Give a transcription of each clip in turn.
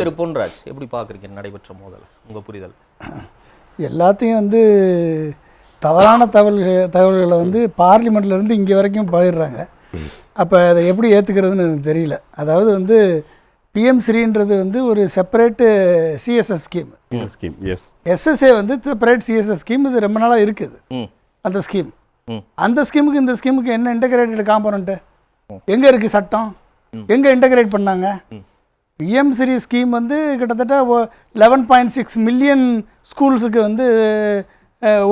திரு பொன்ராஜ் எப்படி பார்க்குறீங்க? நடைபெற்ற மோதல் உங்க புரிதல். எல்லாத்தையும் வந்து தவறான தகவல்கள் தகவல்களை வந்து பார்லிமெண்ட்ல இருந்து இங்கே வரைக்கும் பகிர்றாங்க அப்போ அதை எப்படி ஏற்றுக்கிறதுன்னு எனக்கு தெரியல. அதாவது வந்து பிஎம் ஸ்ரீன்றது வந்து ஒரு separate CSS scheme scheme S SSA வந்து செப்பரேட் சிஎஸ்எஸ் ஸ்கீம் இது ரொம்ப நாளாக இருக்குது. அந்த ஸ்கீம். அந்த ஸ்கீமுக்கு இந்த ஸ்கீமுக்கு என்ன இன்டகிரேட்டட் காம்பனண்ட்டு எங்கே இருக்குது சட்டம்? எங்கே இன்டகிரேட் பண்ணாங்க? பிஎம் ஸ்ரீ ஸ்கீம் வந்து கிட்டத்தட்ட லெவன் பாயிண்ட் சிக்ஸ் மில்லியன் ஸ்கூல்ஸுக்கு வந்து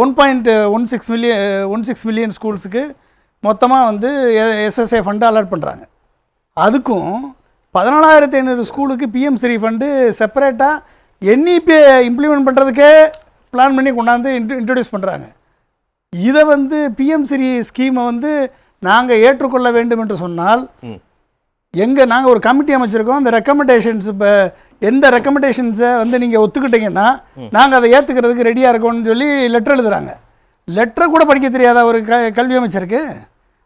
one point one six million one six million ஸ்கூல்ஸுக்கு மொத்தமாக வந்து எஸ்எஸ்ஏ ஃபண்டு அலாட் பண்ணுறாங்க அதுக்கும் பதினாலாயிரத்தி ஐநூறு ஸ்கூலுக்கு பிஎம் ஸ்ரீ ஃபண்டு செப்பரேட்டாக என்இபி இம்ப்ளிமெண்ட் பண்ணுறதுக்கே பிளான் பண்ணி கொண்டாந்து இன்ட்ரு இன்ட்ரடியூஸ் பண்ணுறாங்க இதை வந்து பிஎம் ஸ்ரீ ஸ்கீமை வந்து நாங்கள் ஏற்றுக்கொள்ள வேண்டும் என்று சொன்னால் எங்கே நாங்கள் ஒரு கமிட்டி அமைச்சிருக்கோம். அந்த ரெக்கமெண்டேஷன்ஸ் இப்போ எந்த ரெக்கமெண்டேஷன்ஸை வந்து நீங்கள் ஒத்துக்கிட்டீங்கன்னா நாங்கள் அதை ஏற்றுக்கிறதுக்கு ரெடியாக இருக்கோம்னு சொல்லி லெட்டர் எழுதுறாங்க. லெட்டரை கூட படிக்க தெரியாதா ஒரு க கல்வி அமைச்சருக்கு?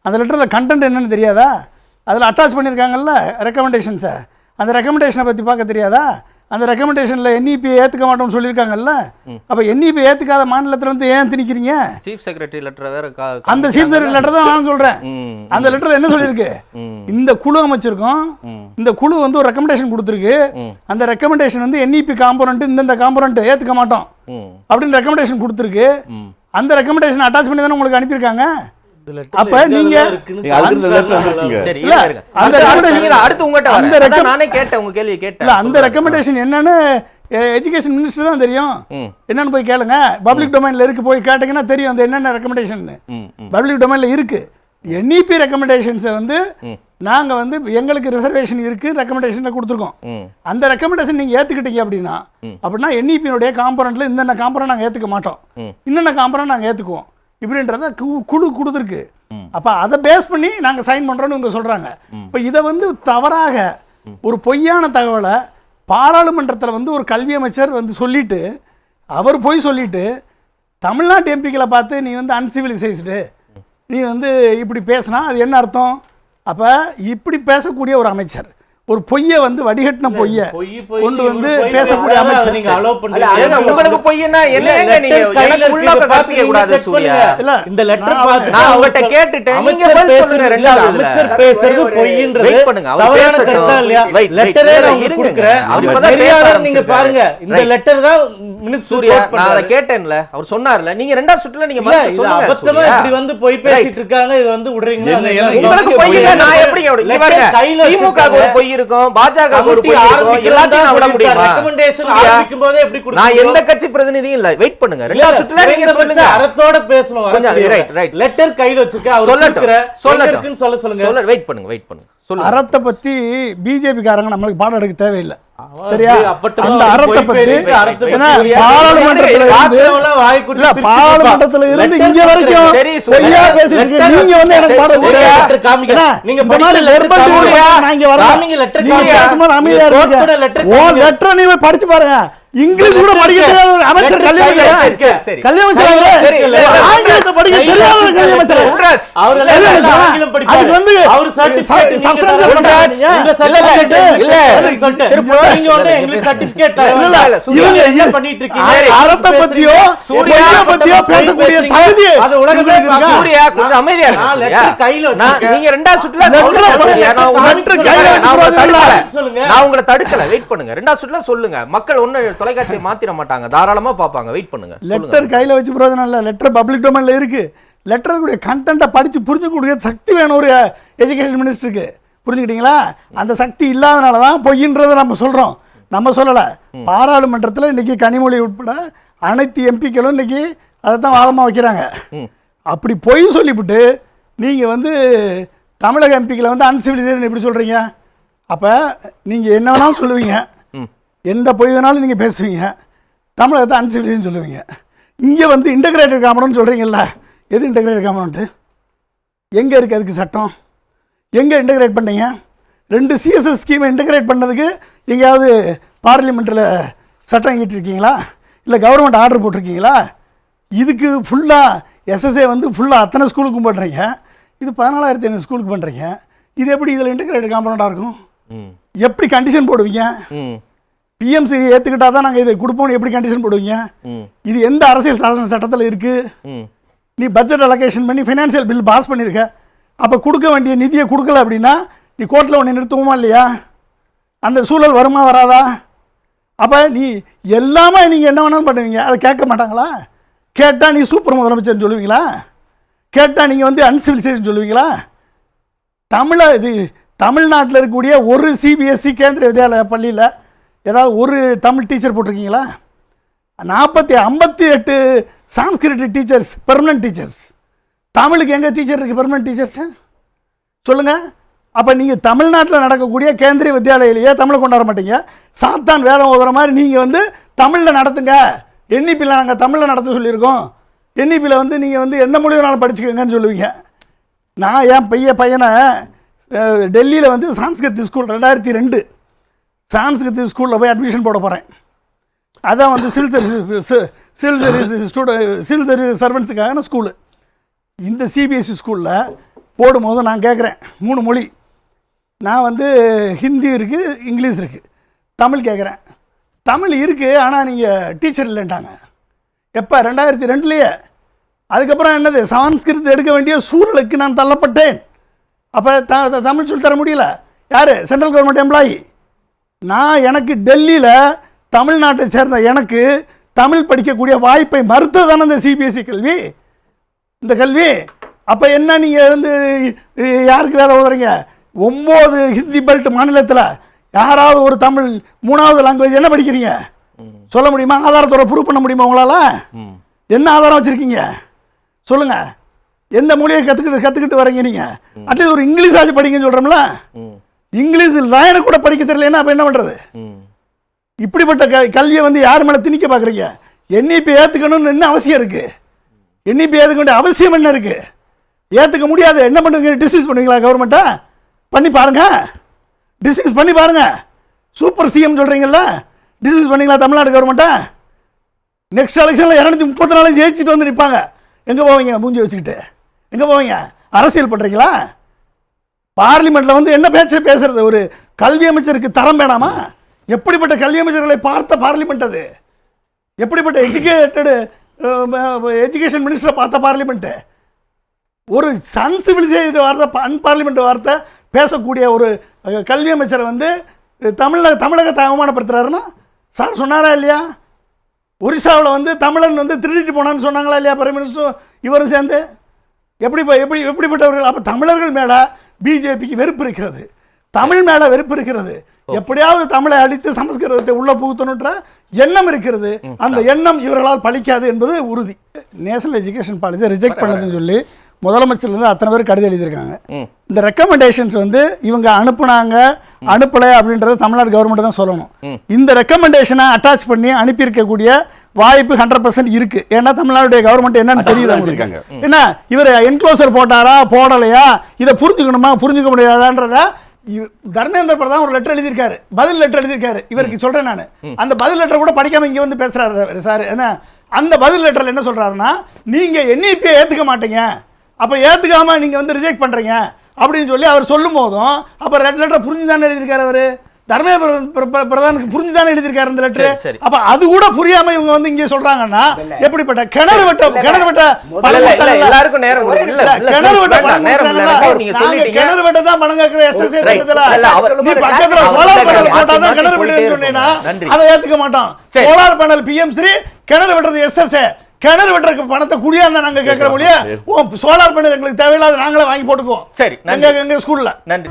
அந்த லெட்டரில் கண்டென்ட் என்னன்னு தெரியாதா? அதில் அட்டாச் பண்ணியிருக்காங்கல்ல ரெக்கமெண்டேஷன்ஸை அந்த ரெக்கமெண்டேஷனை பற்றி பார்க்க தெரியாதா? அந்த ரெக்கமெண்டேஷனில் என்இபி ஏற்றுக்க மாட்டோம்னு சொல்லியிருக்காங்கல்ல? அப்போ என்இபி ஏற்றுக்காத மாநிலத்தில் வந்து ஏன் திணிக்கிறீங்க? சீஃப் செக்ரட்டரி லெட்டர் வேற அந்த சீஃப் செக்ரட்டரி லெட்டர் தான் நான் சொல்கிறேன் அந்த லெட்டரில் என்ன சொல்லியிருக்கு? இந்த குழு அமைச்சிருக்கோம். இந்த குழு வந்து ஒரு ரெக்கமெண்டேஷன் கொடுத்துருக்கு. அந்த ரெக்கமெண்டேஷன் வந்து என்இபி காம்போனன்ட் இந்தந்த காம்போனன்ட் ஏற்றுக்க மாட்டோம். அப்படின்னு ரெக்கமெண்டேஷன் கொடுத்துருக்கு. அந்த ரெக்கமெண்டேஷன் அட்டாச் பண்ணி தானே உங்களுக்கு அனுப்பியிருக்காங்க? அப்ப நீங்க நீங்க இந்த. அந்த நீங்க. ரெக்கமெண்டேஷன் என்னன்னு எஜுகேஷன் மினிஸ்டர் தான் தெரியும். என்னன்னு போய் கேளுங்க. பப்ளிக் டொமைன்ல இருக்கு போய் கேட்டீங்கன்னா தெரியும் அந்த என்னென்ன ரெக்கமெண்டேஷன் பப்ளிக் டொமைனில் இருக்குது என்இபி ரெக்கமெண்டேஷன்ஸை வந்து ம். நாங்கள் வந்து எங்களுக்கு ரிசர்வேஷன் இருக்குது ரெக்கமெண்டேஷனில் கொடுத்துருக்கோம். அந்த ரெக்கமெண்டேஷன் நீங்கள் ஏற்றுக்கிட்டீங்க அப்படின்னா அப்படின்னா என்இபியினுடைய காம்பனண்ட்டில் இந்தந்த காம்பனண்ட் நாங்கள் ஏற்றுக்க மாட்டோம். இன்னென்ன காம்பனண்ட் நாங்கள் ஏற்றுக்குவோம் இப்படின்றத கு- குழு கொடுத்துருக்கு. அப்போ அதை பேஸ் பண்ணி நாங்கள் சைன் பண்ணுறோன்னு இவங்க சொல்கிறாங்க இப்போ இதை வந்து தவறாக ஒரு பொய்யான தகவலை பாராளுமன்றத்தில் வந்து ஒரு கல்வி அமைச்சர் வந்து சொல்லிட்டு அவர் போய் சொல்லிட்டு தமிழ்நாட்டு எம்பிக்களை பார்த்து நீ வந்து அன்சிவிலைசைஸ்டு நீ வந்து இப்படி பேசினா அது என்ன அர்த்தம்? அப்போ இப்படி பேசக்கூடிய ஒரு அமைச்சர். ஒரு பொய்யை வந்து வடிகட்டின பொய்யை பொய் பொய் கொண்டு வந்து பேசக்கூடிய அமைச்சர் நீங்க அதுங்க எப்படி உங்களுக்கு இல்ல, என்னங்க நீங்க letter கையில எனக்கு உள்நோக்க இருக்கிறத கற்பிக்க பார்த்து கூடாது சூர்யா பண்ணுங்க. இல்ல, இந்த லெட்டர் பார்த்து நான் சொல்- கேட்டுட்டேன். நீங்க பதில் பேசுறது சொல்லுங்க, ரெண்டாவது அமைச்சர். பேசுறது பொய்ன்றது wait பண்ணுங்க, அவர் பேசட்டும். இல்லையா லெட்டரே நான். கொடுக்குறேன் அவர் இப்பதான் நீங்க. பாருங்க இந்த. லெட்டர் தான் மினிஸ்டர் சூர்யா நான் அதை. கேட்டேன்ல அவர் சொன்னார்ல நீங்க ரெண்டாவது சுற்றுல நீங்க இது சொல்லுங்க, அபத்தமா. இப்படி வந்து பொய் பேசிட்டு இருக்காங்க இது வந்து என்ன? உங்களுக்கு இங்க பொய் இல்ல, பொய் நான் எப்படி கையில திமுக ஒரு. பொய் இருக்கும் பாஜக ஒரு எல்லாத்தையும் விட. முடியுமா? போதே எப்படி நான் கொடுக்கணும்? எந்த கட்சி பிரதிநிதியும் இல்ல. வெயிட் பண்ணுங்க. ரெண்டாவது சுற்றுல நீங்க குறைந்தபட்ச சொல்லுங்க. அறத்தோட பேசணும். லெட்டர் கையில வச்சிருக்க அவர் சொல்லட்டும் சொல்ல சொல்லுங்க. சொல்ல வெயிட் பண்ணுங்க வெயிட் பண்ணுங்க. அறத்தை பற்றி பிஜேபிக்காரங்க நம்மளுக்கு பாடம் எடுக்க தேவையில்லை சரியா அந்த அறத்தை பத்தி. பாராளுமன்றத்துல பாராளுமன்றத்துல. இருந்து இங்க வரைக்கும் சரி, சூர்யா. பேசிட்டு. நீங்க வந்து எனக்கு பாடம் letter காமிங்க. நீங்க காமிங்க. rule நான் இங்க. காமிங்க, letter நீங்க காமிங்க. பேசும்போது அமைதியா நீங்க இருங்க. quote பண்ண letter ஓ, காமிங்க. letter நீ போய் படிச்சு பாருங்க இங்கிலீஷ் கூட படிக்க. தெரியாத ஒரு அமைச்சர் கல்வி அமைச்சர் ஆங்கிலத்தை படிக்க தெரியாத ஒரு கல்வி அமைச்சர். அவர் வந்து அவர். இந்த இல்ல. நீங்க வந்து எங்களுக்கு இல்ல, certificate இல்ல. இல்ல. இவங்க என்ன பண்ணிட்டு இருக்கீங்க? சரி. அறத்தை பத்தியோ சூர்யா பத்தியோ பேசக்கூடிய. தகுதி அது உலகமே. சூர்யா கொஞ்சம் அமைதியா letter கையில. நீங்க ரெண்டாவது சுற்றுல. நான் உங்களை தடுக்கல. நான் உங்களை வெயிட் பண்ணுங்க ரெண்டாவது சுற்றுல சொல்லுங்க மக்கள் ஒன்னும் தொலைக்காட்சியை மாத்திர மாட்டாங்க. தாராளமா பாப்பாங்க வெயிட் பண்ணுங்க. லெட்டர் கையில் வச்சு பிரயோஜனம் இல்லை. லெட்டர் பப்ளிக் டொமைனில் இருக்குது லெட்டருடைய கண்டென்ட்டை படித்து புரிஞ்சுக்கூடிய சக்தி வேணும் ஒரு எஜுகேஷன் மினிஸ்டருக்கு புரிஞ்சுக்கிட்டீங்களா? அந்த சக்தி இல்லாதனால தான் பொய்ன்றதை நம்ம சொல்கிறோம் நம்ம சொல்லலை. பாராளுமன்றத்தில் இன்றைக்கி கனிமொழி உட்பட அனைத்து எம்பிக்களும் இன்றைக்கி அதை தான் வாதமாக வைக்கிறாங்க. அப்படி பொய் சொல்லிவிட்டு நீங்கள் வந்து தமிழக எம்பிக்களை வந்து அன்சிவிலைசேஷன் எப்படி சொல்கிறீங்க அப்போ நீங்கள் என்ன வேணாலும் சொல்லுவீங்க. எந்த பொய் வேணாலும் நீங்கள் பேசுவீங்க. தமிழகத்தை அன்சிவிலைசேஷன் சொல்லுவீங்க. இங்கே வந்து இன்டகிரேட்டட் காமனம்னு சொல்கிறீங்கல்ல எது இன்டகிரேட்டட் காமனன்ட்டு எங்கே இருக்குது அதுக்கு சட்டம்? எங்கே இன்டகிரேட் பண்ணீங்க? ரெண்டு சிஎஸ்எஸ் ஸ்கீமை இன்டகிரேட் பண்ணதுக்கு எங்கேயாவது பார்லிமெண்ட்டில் சட்டம் இயற்றிருக்கீங்களா? இல்லை கவர்மெண்ட் ஆர்டர் போட்டிருக்கீங்களா? இதுக்கு ஃபுல்லாக எஸ்எஸ்ஏ வந்து ஃபுல்லாக அத்தனை ஸ்கூலுக்கும் பண்ணுறீங்க இது பதினாலாயிரத்தி ஐநூறு ஸ்கூலுக்கு பண்ணுறீங்க இது எப்படி இதில் இன்டகிரேட்டட் காம்பனண்ட்டாக இருக்கும்? எப்படி கண்டிஷன் போடுவீங்க? பிஎம்சி ஏற்றுக்கிட்டா தான் நாங்கள் இதை கொடுப்போம்னு எப்படி கண்டிஷன் போடுவீங்க? இது எந்த அரசியல் சாசன சட்டத்தில் இருக்குது நீ பட்ஜெட் அலோகேஷன் பண்ணி ஃபைனான்சியல் பில் பாஸ் பண்ணியிருக்க அப்போ கொடுக்க வேண்டிய நிதியை கொடுக்கல அப்படின்னா நீ கோர்ட்டில் உன்னை நிறுத்துவோமா இல்லையா? அந்த சூழல் வருமா வராதா? அப்போ நீ எல்லாமே நீங்கள் என்ன வேணாலும் பண்ணுவீங்க. அதை கேட்க மாட்டாங்களா? கேட்டால் நீ சூப்பர் முதலமைச்சர்னு சொல்லுவீங்களா? கேட்டால் நீங்கள் வந்து அன்சிவிலைசேஷன் சொல்லுவீங்களா? தமிழை இது தமிழ்நாட்டில் இருக்கக்கூடிய ஒரு சிபிஎஸ்சி கேந்திரிய வித்யாலய பள்ளியில் ஏதாவது ஒரு தமிழ் டீச்சர் போட்டிருக்கீங்களா? நாற்பத்தி ஐம்பத்தி எட்டு சான்ஸ்கிரிட் டீச்சர்ஸ் பெர்மனன்ட் டீச்சர்ஸ் தமிழுக்கு எங்கே டீச்சர் இருக்குது பெர்மனன்ட் டீச்சர்ஸு சொல்லுங்கள் அப்போ நீங்கள் தமிழ்நாட்டில் நடக்கக்கூடிய கேந்திரிய வித்யாலயிலேயே தமிழை கொண்டாட மாட்டீங்க. சாத்தான் வேதம் ஓதுற மாதிரி நீங்கள் வந்து தமிழில் நடத்துங்க. என்இபியில் நாங்கள் தமிழில் நடத்த சொல்லியிருக்கோம். என்இபியில் வந்து நீங்கள் வந்து எந்த மொழி வேணாலும் படிச்சுக்கோங்கன்னு சொல்லுவீங்க. நான் என் பைய பையனை டெல்லியில் வந்து சான்ஸ்கிருத் ஸ்கூல் ரெண்டாயிரத்தி ரெண்டு சான்ஸ்கிருத் ஸ்கூலில் போய் அட்மிஷன் போட போகிறேன் அதான் வந்து civil service civil service student civil service சர்வெண்ட்ஸுக்கான school இந்த சிபிஎஸ்சி ஸ்கூலில் போடும்போது நான் கேட்குறேன் மூணு மொழி. நான் வந்து ஹிந்தி இருக்குது இங்கிலீஷ் இருக்குது தமிழ் கேட்குறேன் தமிழ் இருக்குது ஆனால் நீங்கள் டீச்சர் இல்லைன்ட்டாங்க. எப்போ ரெண்டாயிரத்தி ரெண்டுலேயே? அதுக்கப்புறம் என்னது சான்ஸ்கிருத் எடுக்க வேண்டிய சூழலுக்கு நான் தள்ளப்பட்டேன். அப்போ த த- தமிழ் சொல்லி தர முடியல. யார்? சென்ட்ரல் கவர்மெண்ட் எம்ப்ளாயி நான் எனக்கு டெல்லியில் தமிழ்நாட்டை சேர்ந்த எனக்கு தமிழ் படிக்கக்கூடிய வாய்ப்பை மறுத்தது தானே இந்த சிபிஎஸ்சி கல்வி? இந்த கல்வி? அப்போ என்ன நீங்கள் வந்து யாருக்கு வேலை ஓதுறீங்க ஒம்பது ஹிந்தி பெல்ட் மாநிலத்தில் யாராவது ஒரு தமிழ் மூணாவது லாங்குவேஜ் என்ன படிக்கிறீங்க? சொல்ல முடியுமா? ஆதாரத்தோட ப்ரூவ் பண்ண முடியுமா உங்களால்? என்ன ஆதாரம் வச்சுருக்கீங்க? சொல்லுங்கள் எந்த மொழியை கற்றுக்கிட்டு கற்றுக்கிட்டு வரீங்க நீங்கள் அட்லீஸ்ட் ஒரு இங்கிலீஷ் ஆச்சு படிங்கன்னு சொல்கிறோம்ல இங்கிலீஷ் லைனை கூட படிக்க தெரியலன்னா அப்போ என்ன பண்ணுறது இப்படிப்பட்ட க கல்வியை வந்து யார் மேலே திணிக்க பார்க்குறீங்க என்இபி ஏற்றுக்கணும்னு என்ன அவசியம் இருக்குது என்இபி ஏற்றுக்க வேண்டிய அவசியம் என்ன இருக்குது ஏற்றுக்க முடியாது. என்ன பண்ணுவீங்க டிஸ்மிஸ் பண்ணுவீங்களா கவர்மெண்ட்டை பண்ணி பாருங்க. டிஸ்மிஸ் பண்ணி பாருங்க. சூப்பர் சிஎம் சொல்கிறீங்கல்ல டிஸ்மிஸ் பண்ணீங்களா தமிழ்நாடு கவர்மெண்ட்டை நெக்ஸ்ட் எலெக்ஷனில் இரநூத்தி முப்பத்தி நாலு ஜெயிச்சுட்டு வந்து நிற்பாங்க எங்கே போவீங்க? மூஞ்சி வச்சுக்கிட்டு. எங்கே போவீங்க? அரசியல் பண்ணுறீங்களா பார்லிமெண்ட்டில் வந்து என்ன பேச்சு பேசுறது? ஒரு கல்வி அமைச்சருக்கு தரம் வேணாமா? எப்படிப்பட்ட கல்வி அமைச்சர்களை பார்த்த பார்லிமெண்ட் அது? எப்படிப்பட்ட எஜுகேட்டடு எஜுகேஷன் மினிஸ்டரை பார்த்த பார்லிமெண்ட்டு ஒரு சன்சிபிலிசேஷன் வார்த்தை அன்பார்லிமெண்ட் வார்த்தை பேசக்கூடிய ஒரு கல்வி அமைச்சரை வந்து தமிழக தமிழகத்தை அவமானப்படுத்துகிறாருன்னா சார் சொன்னாரா இல்லையா? ஒரிசாவில் வந்து தமிழன் வந்து திருடிட்டு போனான்னு சொன்னாங்களா இல்லையா பிரைம் மினிஸ்டரும் இவரும் சேர்ந்து. எப்படி எப்படி எப்படிப்பட்டவர்கள்? அப்போ தமிழர்கள் மேலே பிஜேபிக்கு வெறுப்பு இருக்கிறது. தமிழ் மேலே வெறுப்பு இருக்கிறது. எப்படியாவது தமிழை அழித்து சமஸ்கிருதத்தை உள்ள புகுத்தணுன்ற எண்ணம் இருக்கிறது. அந்த எண்ணம் இவர்களால் பலிக்காது என்பது உறுதி. நேஷனல் எஜுகேஷன் பாலிசியை ரிஜெக்ட் பண்ணதுன்னு சொல்லி முதலமைச்சர்லேருந்து அத்தனை பேர் கடிதம் எழுதியிருக்காங்க. இந்த ரெக்கமெண்டேஷன்ஸ் வந்து இவங்க அனுப்புனாங்க அனுப்பலை அப்படின்றத தமிழ்நாடு கவர்மெண்ட் தான் சொல்லணும். இந்த ரெக்கமெண்டேஷனை அட்டாச் பண்ணி அனுப்பியிருக்கக்கூடிய வாய்ப்பு ஹண்ட்ரட் பர்சன்ட் இருக்கு. ஏன்னா தமிழ்நாடுடைய கவர்மெண்ட் என்னன்னு தெரியுது. என்ன? இவர் என்க்ளோசர் போட்டாரா போடலையா? இதை புரிஞ்சுக்கணுமா புரிஞ்சுக்க முடியாதான்றத தர்மேந்திர பிரதான் ஒரு லெட்டர் எழுதியிருக்காரு. பதில் லெட்டர் எழுதியிருக்காரு. இவருக்கு சொல்றேன் நான். அந்த பதில் லெட்டர் கூட படிக்காம இங்க வந்து பேசுறாரு சார். என்ன? அந்த பதில் லெட்டர்ல என்ன சொல்றாருன்னா நீங்க என்இபியை ஏத்துக்க மாட்டீங்க. அப்ப ஏத்துக்காம நீங்க வந்து ரிஜெக்ட் பண்றீங்க அப்படின்னு சொல்லி அவர் சொல்லும் போதும் அப்ப ரெட் லெட்டர் புரிஞ்சு தானே எழுதியிருக்காரு அவரு பிர- பிரதானுக்கு புரிஞ்சு தானே எழுதியிருக்காரு இந்த லெட்டர். அப்ப அது கூட புரியாம இவங்க வந்து இங்க சொல்றாங்கன்னா எப்படிப்பட்ட கிணறு வெட்ட கிணறு வெட்ட எல்லாருக்கும் நேரம் கிணறு வெட்ட. கிணறு வெட்ட தான் பணம் கேட்கிற Right. திட்டத்துல. நீ பக்கத்துல அவர் solar கேட்கல. panel போட்டா தான் மாத்தி கிணறு வெட்டுன்னு. சொன்னீங்கன்னா. அதை ஏத்துக்க மாட்டோம். சோலார் பேனல் பிஎம் ஸ்ரீ கிணறு வெட்டுறது எஸ்எஸ்ஏ கிணறு வெட்டுறதுக்கு பணத்தை குடியாந்த நாங்க கேட்கிற மொழியே? சோலார் பேனல் எங்களுக்கு தேவையில்லாத நாங்களே வாங்கி போட்டுக்குவோம். சரி. எங்க எங்க ஸ்கூல்ல நன்றி.